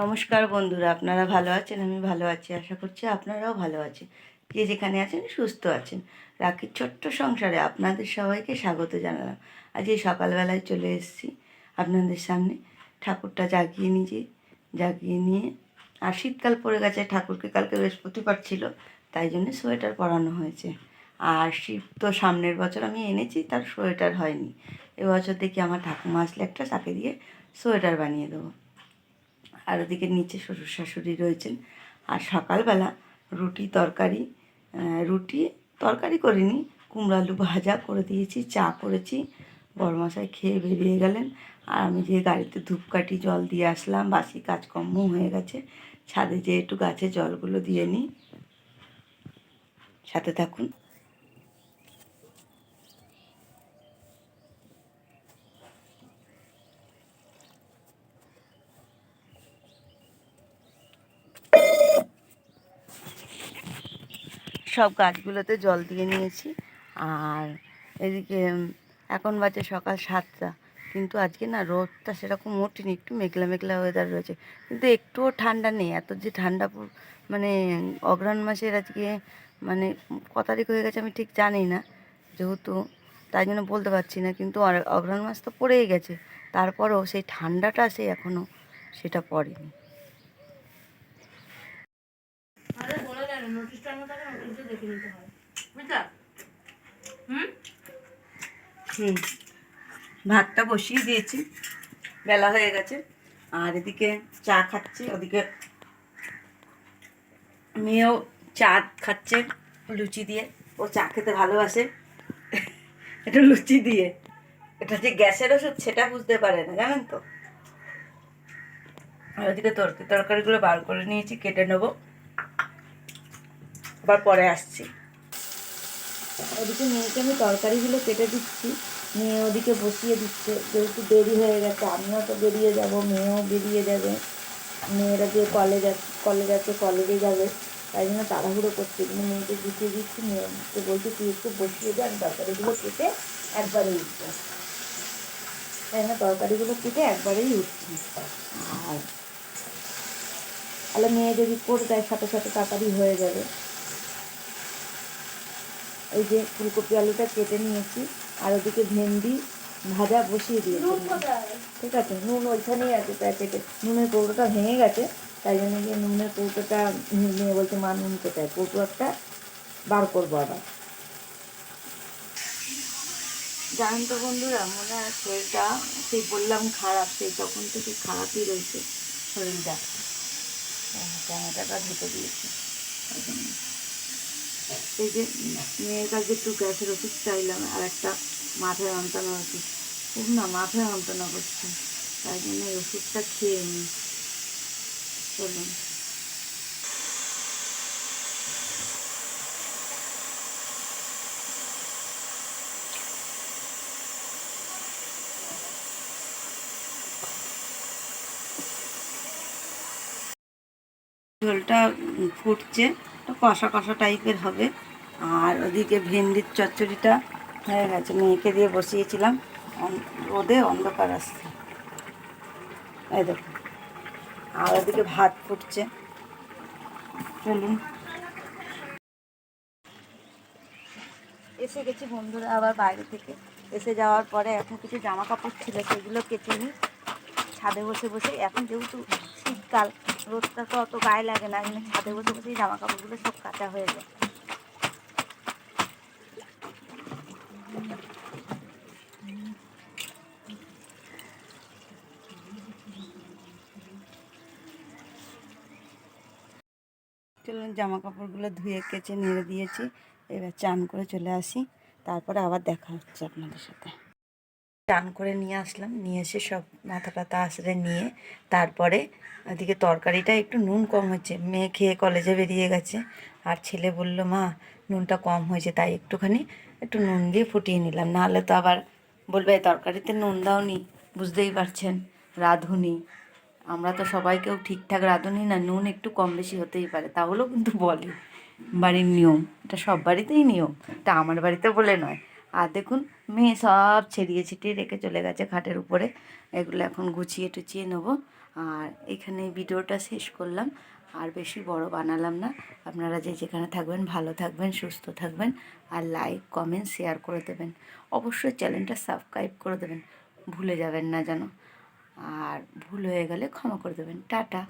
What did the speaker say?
নমস্কার বন্ধুরা, আপনারা ভালো আছেন? আমি ভালো আছি, আশা করছি আপনারাও ভালো আছেন। যে যেখানে আছেন, সুস্থ আছেন। রাখির ছোট্ট সংসারে আপনাদের সবাইকে স্বাগত জানালাম। আজ এই সকালবেলায় চলে এসেছি আপনাদের সামনে। ঠাকুরটা জাগিয়ে নিজে জাগিয়ে নিয়ে, আর শীতকাল পড়ে গেছে, ঠাকুরকে কালকে বৃহস্পতিবার ছিল, তাই জন্য সোয়েটার পরানো হয়েছে। আর শীত তো সামনের বছর আমি এনেছি, তার সোয়েটার হয়নি। এবছর দেখি আমার ঠাকুমা আসলে একটা তাকে দিয়ে সোয়েটার বানিয়ে দেবো। আর ওদিকে নিচে শ্বশুর শাশুড়ি রয়েছেন। আর সকালবেলা রুটি তরকারি রুটি তরকারি করিনি, কুমড়ো আলু ভাজা করে দিয়েছি, চা করেছি। বড়মশাই খেয়ে বেরিয়ে গেলেন। আর আমি যে গাড়িতে ধূপকাঠি জল দিয়ে আসলাম, বাসি কাজকর্ম হয়ে গেছে। ছাদে যে একটু গাছে জলগুলো দিয়ে নিই। সাথে থাকুন। সব গাছগুলোতে জল দিয়ে নিয়েছি। আর এদিকে এখন বাজে সকাল সাতটা। কিন্তু আজকে না রোদটা সেরকম ওঠেনি, একটু মেঘলা মেঘলা ওয়েদার রয়েছে। কিন্তু একটুও ঠান্ডা নেই, এত যে ঠান্ডা মানে অগ্রহণ মাসের আজকে মানে ক তারিখ হয়ে গেছে আমি ঠিক জানি না। যেহেতু তাই জন্য বলতে পারছি না, কিন্তু অ- অগ্রহণ মাস তো পড়েই গেছে। তারপরেও সেই ঠান্ডাটা সে এখনও সেটা পড়েনি। আরে বলে দেয় না নোটিশটা আমি তাকে নোটিশে দেখে নিতে হয়। বুঝলা? হুম? হুম। ভাতটা বসিয়ে দিয়েছি। বেলা হয়ে গেছে। আর এদিকে চা খাচ্ছে ওদিকে মেয়েও চা খাচ্ছে লুচি দিয়ে। ও চা খেতে ভালোবাসে। একটু লুচি দিয়ে। এটা যে গ্যাসের ওষুধ সেটা বুঝতে পারে না জানেন তো? আর ওদিকে তরকারি তরকারিগুলো বার করে নিয়েছি কেটে নেব। আবার পরে আসছি। ওদিকে মেয়েকে আমি তরকারিগুলো কেটে দিচ্ছি। মেয়ে ওদিকে বসিয়ে দিচ্ছে। যেহেতু দেরি হয়ে গেছে, আমিও তো বেরিয়ে যাব, মেয়েও বেরিয়ে যাবে। মেয়েরা যে কলেজ আছে কলেজ আছে, কলেজে যাবে। তাই জন্য তাড়াহুড়ো করছে। কিন্তু মেয়েকে গুছিয়ে দিচ্ছি। মেয়েকে বলছি, তুই একটু বসিয়ে দে, আমি তরকারিগুলো কেটে একবারে উঠবো। তাই জন্য তরকারিগুলো কেটে একবারেই উঠছি। আর তাহলে মেয়ে যদি করে দেয় সাথে সাথে তাড়াতাড়ি হয়ে যাবে। এই যে ফুলকপি আলুটা কেটে নিয়েছি আর ওদিকে ভেন্ডি ভাজা বসিয়ে দিয়েছি। কোথায় ঠিক আছে নুন ওইখানেই আছে প্যাকেটে নুনের কৌটোটা ভেঙে গেছে তাই জন্য গিয়ে নুনের কৌটোটা নিয়ে বলছে মা নুন কোথায়? কৌটো একটা বার করব আবার। জানেন তো বন্ধুরা মনে হয় শরীরটা সেই বললাম খারাপ সেই তখন থেকে খারাপই রয়েছে শরীরটা। ক্যামেরাটা ঢুকে দিয়েছি। এই যে মেয়ের কাছে একটু গ্যাসের ওষুধ চাইলাম, আর একটা মাথায় যন্ত্রণার ওষুধ খুব না, মাথায় যন্ত্রণা করছে। তাই জন্য এই ওষুধটা খেয়ে নিই। চলুন। ঝোলটা ফুটছে। কষা কষা টাইপের হবে। আর ওদিকে ভেন্ডির চচ্চড়িটা হয়ে গেছে। মেয়েকে দিয়ে বসিয়েছিলাম। রোদে অন্ধকার আসছে। এই দেখো। আর ওদিকে ভাত ফুটছে। চলুন। এসে গেছি বন্ধুরা আবার বাইরে থেকে। এসে যাওয়ার পরে এখন কিছু জামা কাপড় ছিল, সেগুলো কেটে নিই। ছাদে বসে বসে। এখন যেহেতু শীতকাল রোদটা তো অত গায়ে লাগে না, এমনি ছাদে বসে বসেই জামা কাপড়গুলো সব কাঁচা হয়ে যায়। চলুন জামা কাপড়গুলো ধুয়ে কেচে নেড়ে দিয়েছি। এবার চান করে চলে আসি। তারপরে আবার দেখা হচ্ছে আপনাদের সাথে। চান করে নিয়ে আসলাম। নিয়ে এসে সব মাথা টাথা আশ্রে নিয়ে তারপরে ওদিকে তরকারিটা একটু নুন কম হচ্ছে। মেয়ে খেয়ে কলেজে বেরিয়ে গেছে। আর ছেলে বলল, মা, নুনটা কম হয়েছে, তাই একটুখানি একটু নুন দিয়ে ফুটিয়ে নিলাম। নাহলে তো আবার বলবে, "এই তরকারিতে নুন দাওনি, বুঝতেই পারছেন, রাঁধুনি। আমরা তো সবাই কেউ ঠিকঠাক রাঁধুনি না, নুন একটু কম বেশি হতেই পারে। তাহলেও কিন্তু বলে বাড়ির নিয়ম। এটা সব বাড়িতেই নিয়ম। এটা আমার বাড়িতে বলে নয়। আর দেখুন, মেয়ে সব ছেড়িয়ে ছিটিয়ে রেখে চলে গেছে খাটের উপরে। এগুলো এখন গুছিয়ে টুচিয়ে নেব। আর এখানে ভিডিওটা শেষ করলাম। আর বেশি বড় বানালাম না। আপনারা যে যেখানে থাকবেন, ভালো থাকবেন, সুস্থ থাকবেন। আর লাইক, কমেন্ট, শেয়ার করে দেবেন। অবশ্যই চ্যানেলটা সাবস্ক্রাইব করে দেবেন। ভুলে যাবেন না যেন। আর ভুল হয়ে গেলে ক্ষমা করে দেবেন। টাটা।